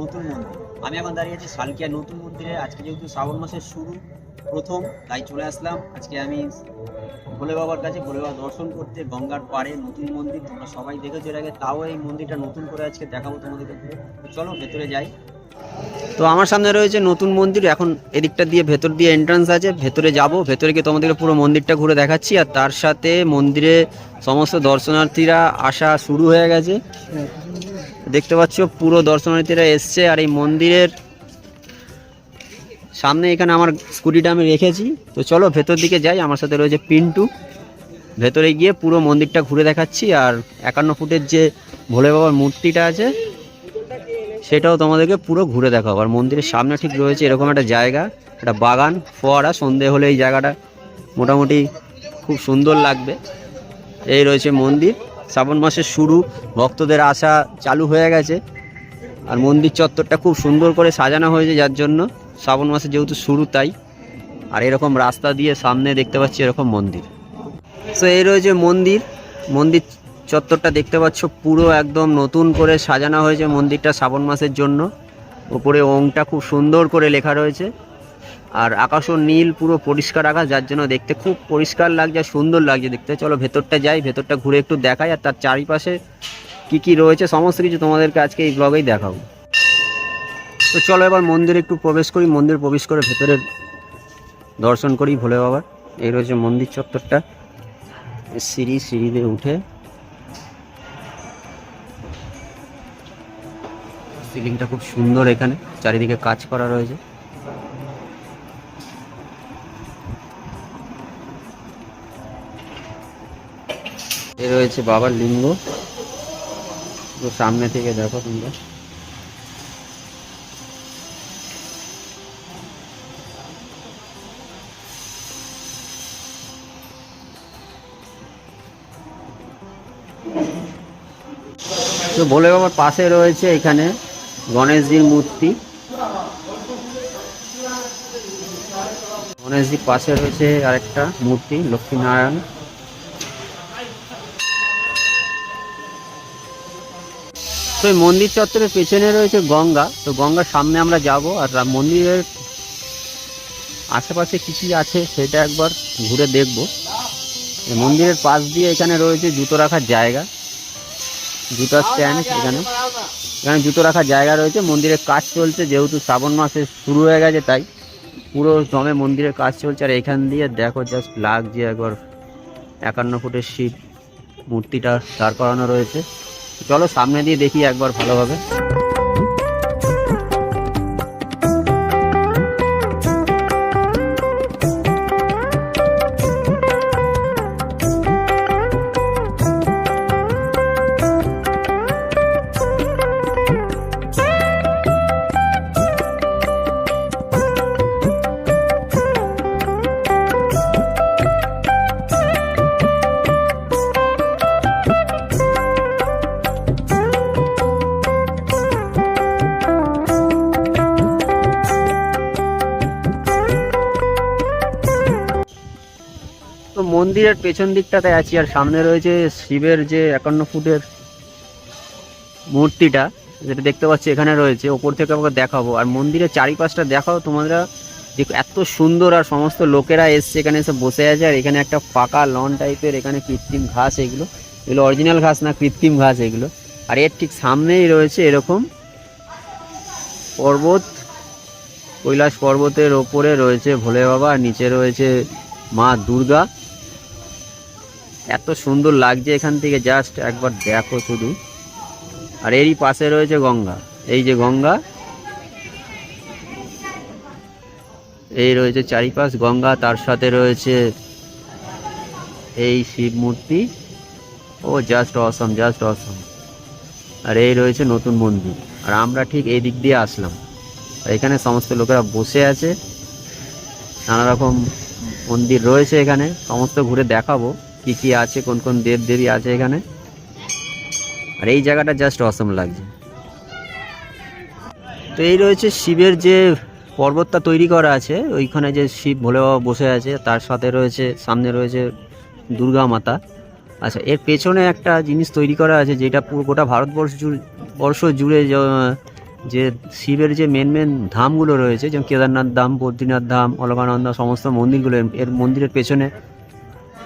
নতুন মন্দির। আমি এখন দাঁড়িয়ে আছি সালকিয়া নতুন মন্দিরে। আজকে যেহেতু শ্রাবণ মাসের শুরু, প্রথম, তাই চলে আসলাম। আজকে আমি ভোলে বাবার কাছে, ভোলে বাবা দর্শন করতে, গঙ্গার পাড়ে নতুন মন্দির, তোমরা সবাই দেখেছ এর আগে, তাও এই মন্দিরটা নতুন করে আজকে দেখাবো তোমাদেরকে। চলো, ভেতরে যাই। তো আমার সামনে রয়েছে নতুন মন্দির, এখন এদিকটা দিয়ে ভেতর দিয়ে এন্ট্রান্স আছে। ভেতরে যাব, ভেতরে গিয়ে তোমাদেরকে পুরো মন্দিরটা ঘুরে দেখাচ্ছি, আর তার সাথে মন্দিরে সমস্ত দর্শনার্থীরা আসা শুরু হয়ে গেছে। দেখতে পাচ্ছ, পুরো দর্শনার্থীরা এসছে আর এই মন্দিরের সামনে এখানে আমার স্কুটিটা আমি রেখেছি। তো চলো ভেতর দিকে যাই, আমার সাথে রয়েছে পিন্টু। ভেতরে গিয়ে পুরো মন্দিরটা ঘুরে দেখাচ্ছি আর একান্ন ফুটের যে ভোলে বাবার মূর্তিটা আছে, সেটাও তোমাদেরকে পুরো ঘুরে দেখাবো। আর মন্দিরের সামনে ঠিক রয়েছে এরকম একটা জায়গা, একটা বাগান, ফোয়ারা, সন্ধে হলে এই জায়গাটা মোটামুটি খুব সুন্দর লাগবে। এই রয়েছে মন্দির। শ্রাবণ মাসের শুরু, ভক্তদের আসা চালু হয়ে গেছে। আর মন্দির চত্বরটা খুব সুন্দর করে সাজানো হয়েছে যার জন্য শ্রাবণ মাসে যেহেতু শুরু তাই। আর এরকম রাস্তা দিয়ে সামনে দেখতে পাচ্ছি এরকম মন্দির। তো এই রয়েছে মন্দির। মন্দির চত্বরটা দেখতে পাচ্ছ পুরো একদম নতুন করে সাজানো হয়েছে মন্দিরটা শ্রাবণ মাসের জন্য। ওপরে ওংটা খুব সুন্দর করে লেখা রয়েছে। আর আকাশও নীল, পুরো পরিষ্কার আকাশ, যার জন্য দেখতে খুব পরিষ্কার লাগছে, সুন্দর লাগছে দেখতে। চলো ভেতরটা যাই, ভেতরটা ঘুরে একটু দেখাই, আর তার চারিপাশে কি কি রয়েছে, সমস্ত কিছু তোমাদেরকে আজকে এই ব্লগেই দেখাবো। তো চলো এবার মন্দিরে একটু প্রবেশ করি, মন্দির প্রবেশ করে ভেতরে দর্শন করি ভোলে বাবার। এই রয়েছে মন্দির চত্বরটা। সিঁড়ি সিঁড়িতে উঠে সিলিংটা খুব সুন্দর এখানে, চারিদিকে কাজ করা রয়েছে। এ রয়েছে বাবার লিঙ্গ। সামনে থেকে দেখো তোমরা। তো বলে বাবার পাশে রয়েছে এখানে গণেশজির মূর্তি। গণেশজির পাশে রয়েছে আরেকটা মূর্তি, লক্ষ্মীনারায়ণ। তো এই মন্দির চত্বরের পেছনে রয়েছে গঙ্গা। তো গঙ্গার সামনে আমরা যাব আর মন্দিরের আশেপাশে কি কি আছে সেটা একবার ঘুরে দেখব। মন্দিরের পাশ দিয়ে এখানে রয়েছে জুতো রাখার জায়গা। জুতার স্ট্যান্ড এখানে। এখানে জুতো রাখার জায়গা রয়েছে। মন্দিরের কাজ চলছে, যেহেতু শ্রাবণ মাসে শুরু হয়ে গেছে, তাই পুরো দমে মন্দিরের কাজ চলছে। আর এখান দিয়ে দেখো জাস্ট লাগছে একবার একান্ন ফুটের শিব মূর্তিটা দাঁড় করানো রয়েছে। চলো সামনে দিয়ে দেখি একবার ভালোভাবে। মন্দিরের পেছন দিকটাতে আছি, আর সামনে রয়েছে শিবের যে একান্ন ফুটের মূর্তিটা, যেটা দেখতে পাচ্ছি এখানে রয়েছে, ওপর থেকে আমাকে দেখাবো। আর মন্দিরের চারিপাশটা দেখাও তোমরা এত সুন্দর, আর সমস্ত লোকেরা এসছে, এখানে এসে বসে আছে, আর এখানে একটা ফাঁকা লন টাইপের এখানে কৃত্রিম ঘাস এগুলো। এগুলো অরিজিনাল ঘাস না, কৃত্রিম ঘাস এগুলো। আর এর ঠিক সামনেই রয়েছে এরকম পর্বত, কৈলাস পর্বতের ওপরে রয়েছে ভোলে বাবা নিচে রয়েছে মা দুর্গা। এত সুন্দর লাগছে এখান থেকে জাস্ট একবার দেখো শুধু। আর এরই পাশে রয়েছে গঙ্গা। এই যে গঙ্গা, এই রয়েছে চারিপাশ গঙ্গা, তার সাথে রয়েছে এই শিব মূর্তি। ও জাস্ট অসম জাস্ট অসম আর এই রয়েছে নতুন মন্দির। আর আমরা ঠিক এই দিক দিয়ে আসলাম। এখানে সমস্ত লোকেরা বসে আছে। নানা রকম মন্দির রয়েছে এখানে। সমস্ত ঘুরে দেখাবো। কি কি আছে, কোন কোন দেব দেবী আছে এখানে? আর এই জায়গাটা জাস্ট অসম লাগছে। তো এই রয়েছে শিবের যে পর্বতটা তৈরি করা আছে, ওইখানে যে শিব ভোলে বাবা বসে আছে, তার সাথে রয়েছে, সামনে রয়েছে দুর্গা মাতা। আচ্ছা এর পেছনে একটা জিনিস তৈরি করা আছে, যেটা পুরো গোটা ভারতবর্ষ জুড়ে, বর্ষ জুড়ে যে শিবের যে মেন মেন ধামগুলো রয়েছে, যেমন কেদারনাথ ধাম, বদ্রীনাথ ধাম, অলকানন্দ, সমস্ত মন্দিরগুলো, এর মন্দিরের পেছনে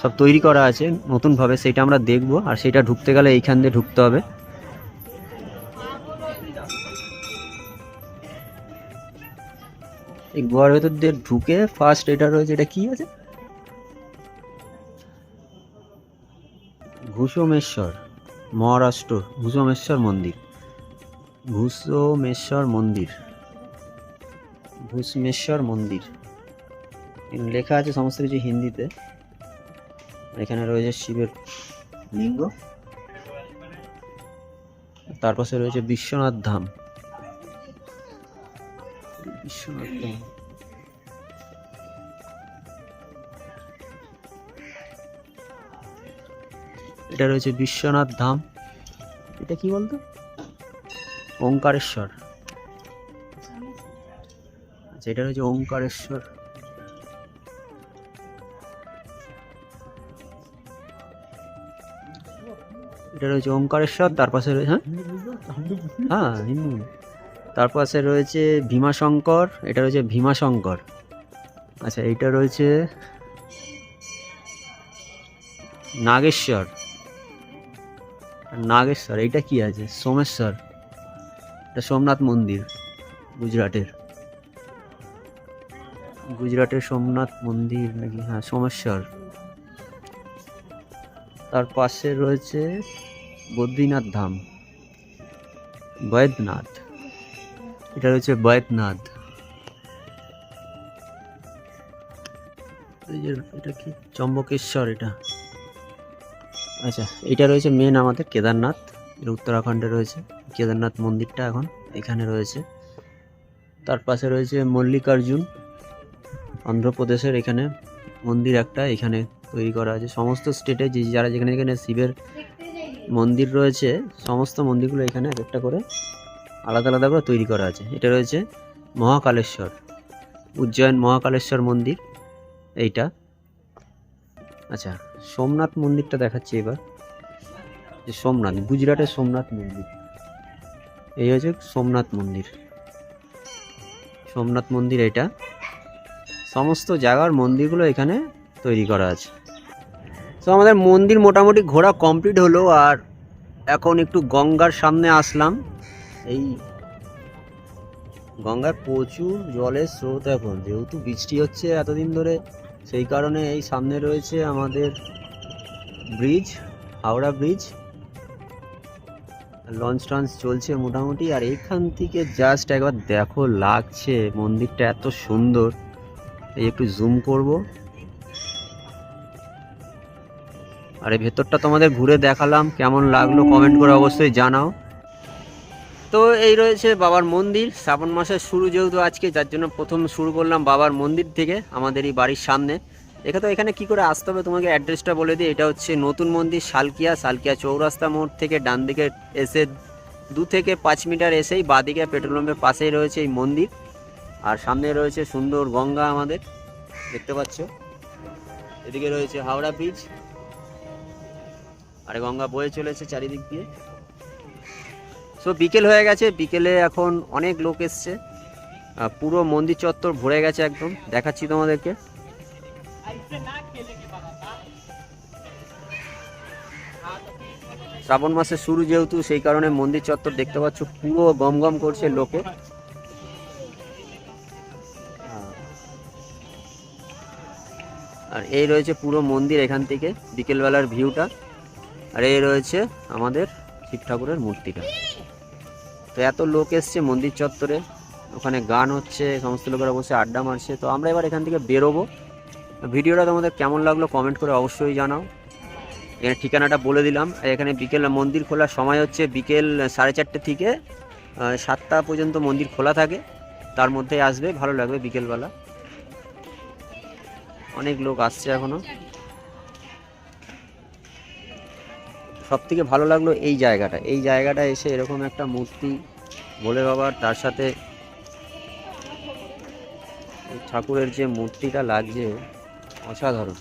সব তৈরি করা আছে নতুনভাবে সেটা আমরা দেখব, আর সেটা ঢুকতে গেলে এইখান দিয়ে ঢুকতে হবে। এই গোয়ার ভেতর দিয়ে ঢুকে ফার্স্ট এটা রয়েছে, এটা কি আছে? ঘুষমেশ্বর, মহারাষ্ট্র, ঘুষমেশ্বর মন্দির। ঘুষমেশ্বর মন্দির। ঘুষমেশ্বর মন্দির। লেখা আছে সমস্ত কিছু হিন্দিতে। এখানে রয়েছে শিবের লিঙ্গ। তার পাশে রয়েছে বিশ্বনাথ ধাম। বিশ্বনাথ ধাম। এটা রয়েছে বিশ্বনাথ ধাম। এটা কি বলতো? ওঙ্কারেশ্বর। আচ্ছা এটা রয়েছে ওঙ্কারেশ্বর। এটা রয়েছে ওঙ্কারেশ্বর, তার পাশে রয়েছে হ্যাঁ? হ্যাঁ হিন্দু। তার পাশে রয়েছে ভীমাশঙ্কর, এটা রয়েছে ভীমাশঙ্কর। আচ্ছা এইটা রয়েছে নাগেশ্বর। নাগেশ্বর, এইটা কি আছে? সোমেশ্বর। এটা সোমনাথ মন্দির, গুজরাটের। গুজরাটের সোমনাথ মন্দির নাকি? হ্যাঁ সোমেশ্বর। তার পাশে রয়েছে বদ্রীনাথ ধাম। বৈদ্যনাথ। এটা রয়েছে বৈদ্যনাথ। এটা কি? চম্বকেশ্বর এটা। আচ্ছা এটা রয়েছে মেন আমাদের কেদারনাথ। এটা উত্তরাখণ্ডে রয়েছে। কেদারনাথ মন্দিরটা এখন এখানে রয়েছে। তার পাশে রয়েছে মল্লিকার্জুন। অন্ধ্রপ্রদেশের এখানে মন্দির একটা এখানে তৈরি করা আছে। সমস্ত স্টেটে যে যারা যেখানে যেখানে শিবের মন্দির রয়েছে, সমস্ত মন্দিরগুলো এখানে এক একটা করে আলাদা আলাদা করে তৈরি করা আছে। এটা রয়েছে মহাকালেশ্বর, উজ্জয়ন মহাকালেশ্বর মন্দির, এইটা। আচ্ছা সোমনাথ মন্দিরটা দেখাচ্ছি এবার। যে সোমনাথ, গুজরাটের সোমনাথ মন্দির। এই হচ্ছে সোমনাথ মন্দির। সোমনাথ মন্দির এটা সমস্ত জায়গার মন্দিরগুলো এখানে তৈরি করা আছে। তো আমাদের মন্দির মোটামুটি ঘোরা কমপ্লিট হলো আর এখন একটু গঙ্গার সামনে আসলাম। এই গঙ্গার প্রচুর জলের স্রোত এখন, যেহেতু বৃষ্টি হচ্ছে এতদিন ধরে, সেই কারণে এই সামনে রয়েছে আমাদের ব্রিজ, হাওড়া ব্রিজ। লঞ্চ টঞ্চ চলছে মোটামুটি, আর এখান থেকে জাস্ট একবার দেখো লাগছে মন্দিরটা এত সুন্দর। এই একটু জুম করব। আর এই ভেতরটা তোমাদের ঘুরে দেখালাম, কেমন লাগল কমেন্ট করে অবশ্যই জানাও। তো এই রয়েছে বাবার মন্দির, শ্রাবণ মাসের শুরু যেহেতু আজকে, যার জন্য প্রথম শুরু করলাম বাবার মন্দির থেকে, আমাদের এই বাড়ির সামনে। এখানে তো এখানে কি করে আসতে হবে, তোমাকে অ্যাড্রেসটা বলে দিই, এটা হচ্ছে নতুন মন্দির সালকিয়া সালকিয়া চৌরাস্তা মোড় থেকে ডান দিকে এসে দু থেকে পাঁচ মিটার এসেই বাদিকে পেট্রোল পাম্পের পাশেই রয়েছে এই মন্দির। আর সামনে রয়েছে সুন্দর গঙ্গা আমাদের, দেখতে পাচ্ছ। এদিকে রয়েছে হাওড়া ব্রিজ আর গঙ্গা বয়ে চলেছে চারিদিক দিয়ে। সো বিকেল হয়ে গেছে, বিকেলে এখন অনেক লোক এসছে। পুরো মন্দির চত্বর ভরে গেছে একদম, দেখাচ্ছি তোমাদেরকে। শ্রাবণ মাসের শুরু যেহেতু, সেই কারণে মন্দির চত্বর দেখতে পাচ্ছ, পুরো গম গম করছে লোকে। এই রয়েছে পুরো মন্দির এখান থেকে, বিকেলবেলার ভিউটা আর এই রয়েছে আমাদের শিব ঠাকুরের মূর্তিটা। তো এত লোক এসছে মন্দির চত্বরে, ওখানে গান হচ্ছে, সমস্ত লোকেরা বসে আড্ডা মারছে। তো আমরা এবার এখান থেকে বেরোবো। ভিডিওটা তোমাদের কেমন লাগল কমেন্ট করে অবশ্যই জানাও। এখানে ঠিকানাটা বলে দিলাম। এখানে বিকেল মন্দির খোলার সময় হচ্ছে বিকেল সাড়ে চারটে থেকে সাতটা পর্যন্ত মন্দির খোলা থাকে। তার মধ্যে আসবে, ভালো লাগবে বিকেলবেলা। অনেক লোক আসছে এখনও। সব থেকে ভালো লাগল এই জায়গাটা। এই জায়গাটা এসে এরকম একটা মূর্তি ভোলে বাবার, তার সাথে ঠাকুরের যে মূর্তিটা লাগছে, অসাধারণ।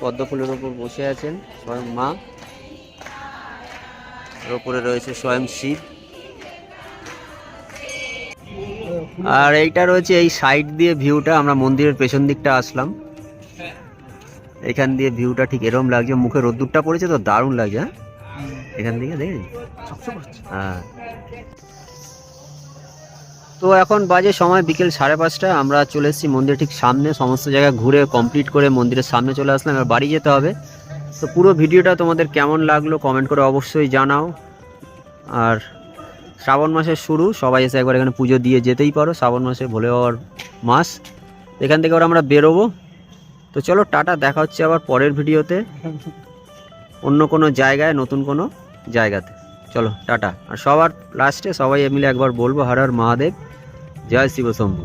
পদ্ম ফুলের ওপর বসে আছেন স্বয়ং মা। ওপরে রয়েছে স্বয়ং শিব। আর এইটা রয়েছে এই সাইড দিয়ে ভিউটা, আমরা মন্দিরের পেছন দিকটা আসলাম। এখান দিয়ে ভিউটা ঠিক এরম লাগছে, মুখে রোদ্দুরটা পড়েছে তো দারুণ লাগছে হ্যাঁ? এখান থেকে দেখেছি হ্যাঁ। তো এখন বাজে সময় বিকেল সাড়ে পাঁচটা, আমরা চলে এসেছি মন্দিরের ঠিক সামনে, সমস্ত জায়গা ঘুরে কমপ্লিট করে মন্দিরের সামনে চলে আসলাম, এবার বাড়ি যেতে হবে। তো পুরো ভিডিওটা তোমাদের কেমন লাগল কমেন্ট করে অবশ্যই জানাও। আর শ্রাবণ মাসের শুরু, সবাই এসে একবার এখানে পুজো দিয়ে যেতেই পারো, শ্রাবণ মাসে ভোলে হওয়ার মাস। এখান থেকে আবার আমরা বেরোবো। তো চলো, টাটা, দেখা হচ্ছে আবার পরের ভিডিওতে। অন্য কোনো জায়গায়, নতুন কোনো জায়গাতে। চলো, টাটা। আর সবার লাস্টে সবাই মিলে একবার বলব, হর হর মহাদেব, জয় শিব শম্ভু।